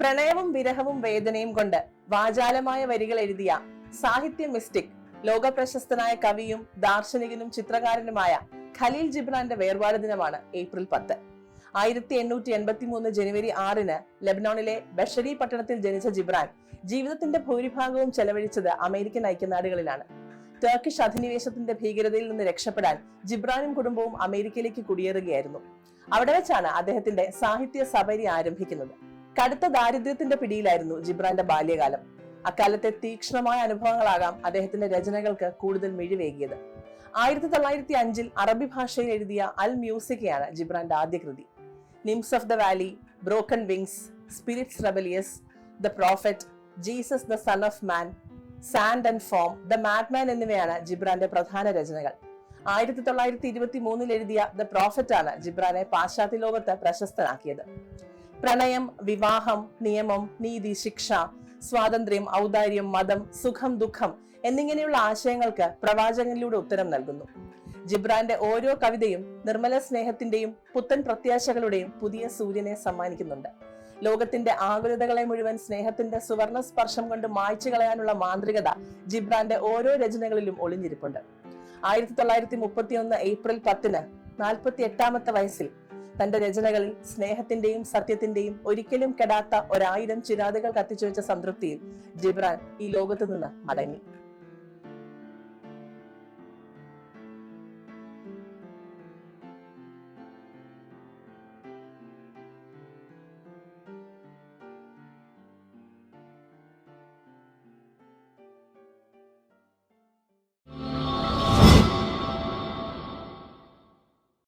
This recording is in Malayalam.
പ്രണയവും വിരഹവും വേദനയും കൊണ്ട് വാചാലമായ വരികൾ എഴുതിയ സാഹിത്യ മിസ്റ്റിക് ലോക പ്രശസ്തനായ കവിയും ദാർശനികനും ചിത്രകാരനുമായ ഖലീൽ ജിബ്രാന്റെ വേർപാട് ദിനമാണ് ഏപ്രിൽ പത്ത്. ആയിരത്തി എണ്ണൂറ്റി എൺപത്തി മൂന്ന് ജനുവരി ആറിന് ലബനോണിലെ ബഷരി പട്ടണത്തിൽ ജനിച്ച ജിബ്രാൻ ജീവിതത്തിന്റെ ഭൂരിഭാഗവും ചെലവഴിച്ചത് അമേരിക്കൻ ഐക്യനാടുകളിലാണ്. ടർക്കിഷ് അധിനിവേശത്തിന്റെ ഭീകരതയിൽ നിന്ന് രക്ഷപ്പെടാൻ ജിബ്രാനും കുടുംബവും അമേരിക്കയിലേക്ക് കുടിയേറുകയായിരുന്നു. അവിടെ വെച്ചാണ് അദ്ദേഹത്തിന്റെ സാഹിത്യ സബരി ആരംഭിക്കുന്നത്. കടുത്ത ദാരിദ്ര്യത്തിന്റെ പിടിയിലായിരുന്നു ജിബ്രാന്റെ ബാല്യകാലം. അക്കാലത്തെ തീക്ഷ്ണമായ അനുഭവങ്ങളാകാം അദ്ദേഹത്തിന്റെ രചനകൾക്ക് കൂടുതൽ മിഴിവേകിയത്. ആയിരത്തി തൊള്ളായിരത്തി അഞ്ചിൽ അറബി ഭാഷയിൽ എഴുതിയ അൽ മ്യൂസിക്കയാണ് ജിബ്രാന്റെ ആദ്യ കൃതി. Nymphs of the valley broken wings spirits rebellious the prophet Jesus the son of man sand and foam the madman എന്നിവയാണ് ജിബ്രാന്റെ പ്രധാന രചനകൾ. ആയിരത്തി തൊള്ളായിരത്തി ഇരുപത്തി മൂന്നിൽ എഴുതിയ ദ പ്രോഫറ്റ് ആണ് ജിബ്രാനെ പാശ്ചാത്യ ലോകത്ത് പ്രശസ്തനാക്കിയത്. പ്രണയം വിവാഹം നിയമം നീതി ശിക്ഷ സ്വാതന്ത്ര്യം ഔദാര്യം മതം സുഖം ദുഃഖം എന്നിങ്ങനെയുള്ള ആശയങ്ങൾക്ക് പ്രവാചകനിലൂടെ ഉത്തരം നൽകുന്നു. ജിബ്രാന്റെ ഓരോ കവിതയും നിർമ്മല സ്നേഹത്തിന്റെയും പുത്തൻ പ്രത്യാശകളുടെയും പുതിയ സൂര്യനെ സമ്മാനിക്കുന്നുണ്ട്. ലോകത്തിന്റെ ആകുലതകളെ മുഴുവൻ സ്നേഹത്തിന്റെ സുവർണ സ്പർശം കൊണ്ട് മായ്ച്ചു കളയാനുള്ള മാന്ത്രികത ജിബ്രാന്റെ ഓരോ രചനകളിലും ഒളിഞ്ഞിരിപ്പുണ്ട്. ആയിരത്തി തൊള്ളായിരത്തി മുപ്പത്തിയൊന്ന് ഏപ്രിൽ പത്തിന് നാൽപ്പത്തി എട്ടാമത്തെ വയസ്സിൽ തന്റെ രചനകളിൽ സ്നേഹത്തിന്റെയും സത്യത്തിന്റെയും ഒരിക്കലും കെടാത്ത ഒരായിരം ചിരാതുകൾ കത്തിച്ചു വെച്ച സംതൃപ്തിയിൽ ജിബ്രാൻ ഈ ലോകത്തു നിന്ന് മടങ്ങി.